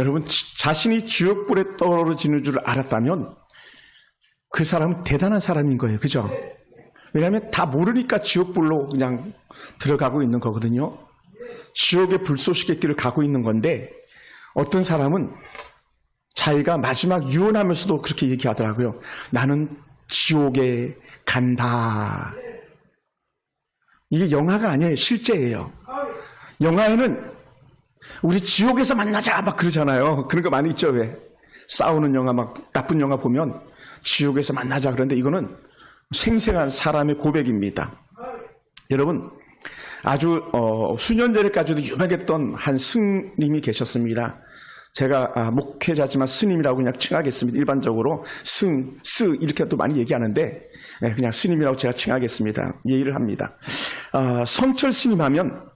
여러분 지- 자신이 지옥불에 떨어지는 줄 알았다면 그 사람은 대단한 사람인 거예요. 그죠? 왜냐하면 다 모르니까 지옥불로 그냥 들어가고 있는 거거든요. 지옥의 불쏘시개 길을 가고 있는 건데 어떤 사람은 자기가 마지막 유언하면서도 그렇게 얘기하더라고요. 나는 지옥에 간다. 이게 영화가 아니에요. 실제예요. 영화에는 우리 지옥에서 만나자 막 그러잖아요. 그런 거 많이 있죠. 왜? 싸우는 영화 막 나쁜 영화 보면 지옥에서 만나자 그런데 이거는 생생한 사람의 고백입니다. 여러분 아주 어, 수년 전에까지도 유명했던 한 스님이 계셨습니다. 제가 아, 목회자지만 스님이라고 그냥 칭하겠습니다. 일반적으로 승, 스 이렇게 또 많이 얘기하는데 예, 그냥 스님이라고 제가 칭하겠습니다. 예의를 합니다. 아, 성철 스님 하면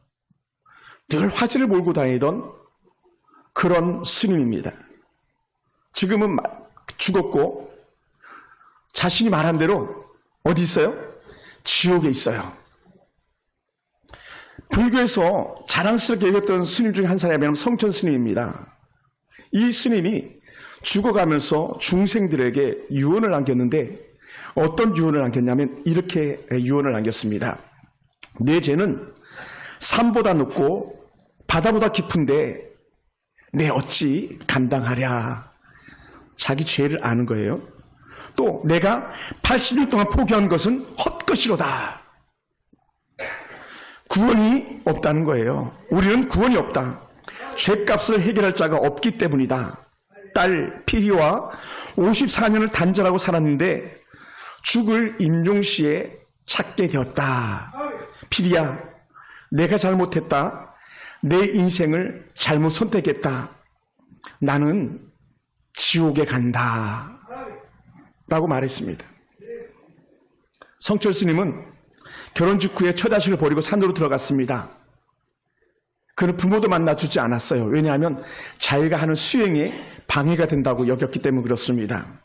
늘 화제를 몰고 다니던 그런 스님입니다. 지금은 마- 죽었고 자신이 말한 대로 어디 있어요? 지옥에 있어요. 불교에서 자랑스럽게 여겼던 스님 중에 한 사람이 성천 스님입니다. 이 스님이 죽어가면서 중생들에게 유언을 남겼는데 어떤 유언을 남겼냐면 이렇게 유언을 남겼습니다. 내 죄는 산보다 높고 바다보다 깊은데 내 어찌 감당하랴. 자기 죄를 아는 거예요. 또 내가 80년 동안 포기한 것은 헛것이로다. 구원이 없다는 거예요. 우리는 구원이 없다. 죄값을 해결할 자가 없기 때문이다. 딸 피리와 54년을 단절하고 살았는데 죽을 임종시에 찾게 되었다. 피리야, 내가 잘못했다. 내 인생을 잘못 선택했다. 나는 지옥에 간다. 라고 말했습니다. 성철 스님은 결혼 직후에 처자식을 버리고 산으로 들어갔습니다. 그는 부모도 만나주지 않았어요. 왜냐하면 자기가 하는 수행에 방해가 된다고 여겼기 때문에 그렇습니다.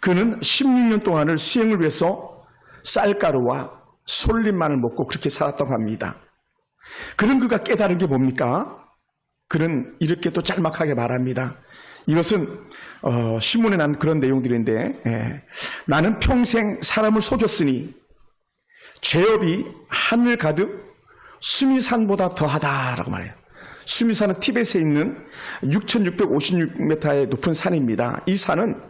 그는 16년 동안을 수행을 위해서 쌀가루와 솔잎만을 먹고 그렇게 살았다고 합니다. 그런 그가 깨달은 게 뭡니까? 그는 이렇게 또 짤막하게 말합니다. 이것은 어, 신문에 난 그런 내용들인데 예. 나는 평생 사람을 속였으니 죄업이 하늘 가득 수미산보다 더하다라고 말해요. 수미산은 티벳에 있는 6,656m의 높은 산입니다. 이 산은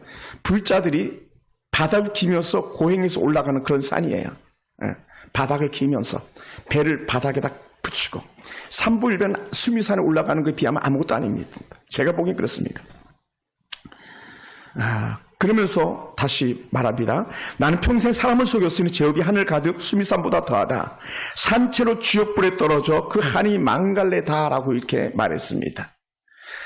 불자들이 바닥을 기면서 고행해서 올라가는 그런 산이에요. 예. 바닥을 기면서 배를 바닥에다 붙이고 삼부일변 수미산에 올라가는 것에 비하면 아무것도 아닙니다. 제가 보기엔 그렇습니다. 아, 그러면서 다시 말합니다. 나는 평생 사람을 속였으니 제업이 하늘 가득 수미산보다 더하다. 산채로 지옥불에 떨어져 그 한이 망갈래다라고 이렇게 말했습니다.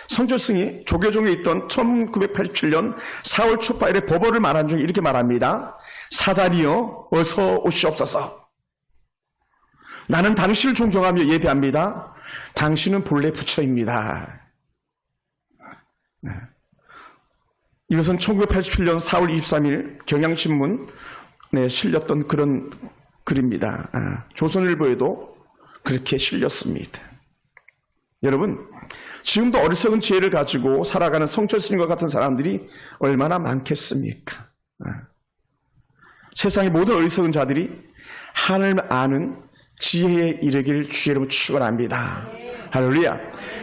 성철승이 조계종에 있던 1987년 4월 초파일에 법어를 말한 중에 이렇게 말합니다. 사단이여 어서 오시옵소서. 나는 당신을 존경하며 예배합니다. 당신은 본래 부처입니다. 이것은 1987년 4월 23일 경향신문에 실렸던 그런 글입니다. 아, 조선일보에도 그렇게 실렸습니다. 여러분, 지금도 어리석은 지혜를 가지고 살아가는 성철스님과 같은 사람들이 얼마나 많겠습니까? 아, 세상의 모든 어리석은 자들이 하늘 아는 지혜에 이르기를 주의 이름으로 축원합니다. 할렐루야.